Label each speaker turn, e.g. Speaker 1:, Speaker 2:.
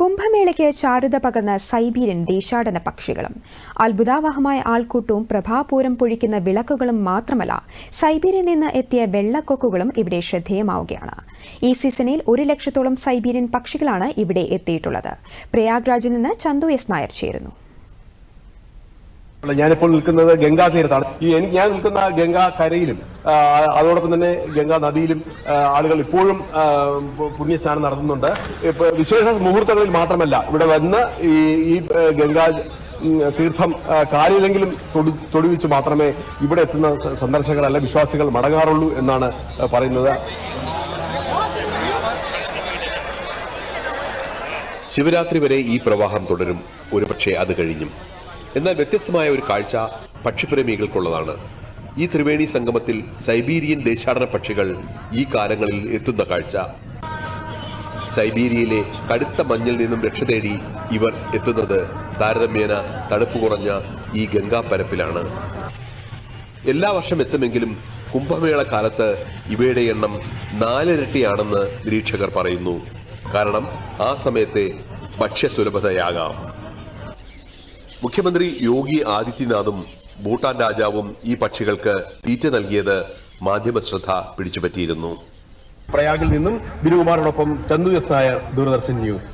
Speaker 1: കുംഭമേളയ്ക്ക് ചാരുത പകർന്ന സൈബീരിയൻ ദേശാടന പക്ഷികളും. അത്ഭുതാവഹമായ ആൾക്കൂട്ടവും പ്രഭാപൂരം പൊഴിക്കുന്ന വിളക്കുകളും മാത്രമല്ല സൈബീരിയൻ നിന്ന് എത്തിയ വെള്ളക്കൊക്കുകളും ഇവിടെ ശ്രദ്ധേയമാവുകയാണ്. ഈ സീസണിൽ ഒരു ലക്ഷത്തോളം സൈബീരിയൻ പക്ഷികളാണ് ഇവിടെ എത്തിയിട്ടുള്ളത്. പ്രയാഗ്രാജിൽ നിന്ന് ചന്തു എസ് നായർ ചേരുന്നു.
Speaker 2: ഞാനിപ്പോൾ നിൽക്കുന്നത് ഗംഗാ തീരത്താണ്. ഈ എനിക്ക് ഞാൻ നിൽക്കുന്ന ഗംഗാ കരയിലും അതോടൊപ്പം തന്നെ ഗംഗാ നദിയിലും ആളുകൾ ഇപ്പോഴും പുണ്യസ്നാനം നടത്തുന്നുണ്ട്. ഇപ്പൊ വിശേഷ മുഹൂർത്തങ്ങളിൽ മാത്രമല്ല ഇവിടെ വന്ന് ഈ ഈ ഗംഗാ തീർത്ഥം കാലിലെങ്കിലും തൊടി തൊടുവിച്ച് മാത്രമേ ഇവിടെ എത്തുന്ന സന്ദർശകർ അല്ല വിശ്വാസികൾ മടങ്ങാറുള്ളൂ എന്നാണ് പറയുന്നത്.
Speaker 3: ശിവരാത്രി വരെ ഈ പ്രവാഹം തുടരും. ഒരുപക്ഷെ അത് കഴിഞ്ഞും. എന്നാൽ വ്യത്യസ്തമായ ഒരു കാഴ്ച പക്ഷിപ്രേമികൾക്കുള്ളതാണ്. ഈ ത്രിവേണി സംഗമത്തിൽ സൈബീരിയൻ ദേശാടന പക്ഷികൾ ഈ കാലങ്ങളിൽ എത്തുന്ന കാഴ്ച. സൈബീരിയയിലെ കടുത്ത മഞ്ഞിൽ നിന്നും രക്ഷ തേടി ഇവർ എത്തുന്നത് താരതമ്യേന തണുപ്പ് കുറഞ്ഞ ഈ ഗംഗാപ്പരപ്പിലാണ് എല്ലാ വർഷം എത്തുമെങ്കിലും കുംഭമേള കാലത്ത് ഇവയുടെ എണ്ണം നാലിരട്ടിയാണെന്ന് നിരീക്ഷകർ പറയുന്നു. കാരണം ആ സമയത്തെ ഭക്ഷ്യസുലഭതയാകാം. മുഖ്യമന്ത്രി യോഗി ആദിത്യനാഥും ഭൂട്ടാൻ രാജാവും ഈ പക്ഷികൾക്ക് തീറ്റ നൽകിയത് മാധ്യമ ശ്രദ്ധ പിടിച്ചുപറ്റിയിരുന്നു.
Speaker 2: പ്രയാഗിൽ നിന്നും ബിനുകുമാറിനൊപ്പം ചന്തു എസ് നായർ ദൂരദർശൻ ന്യൂസ്.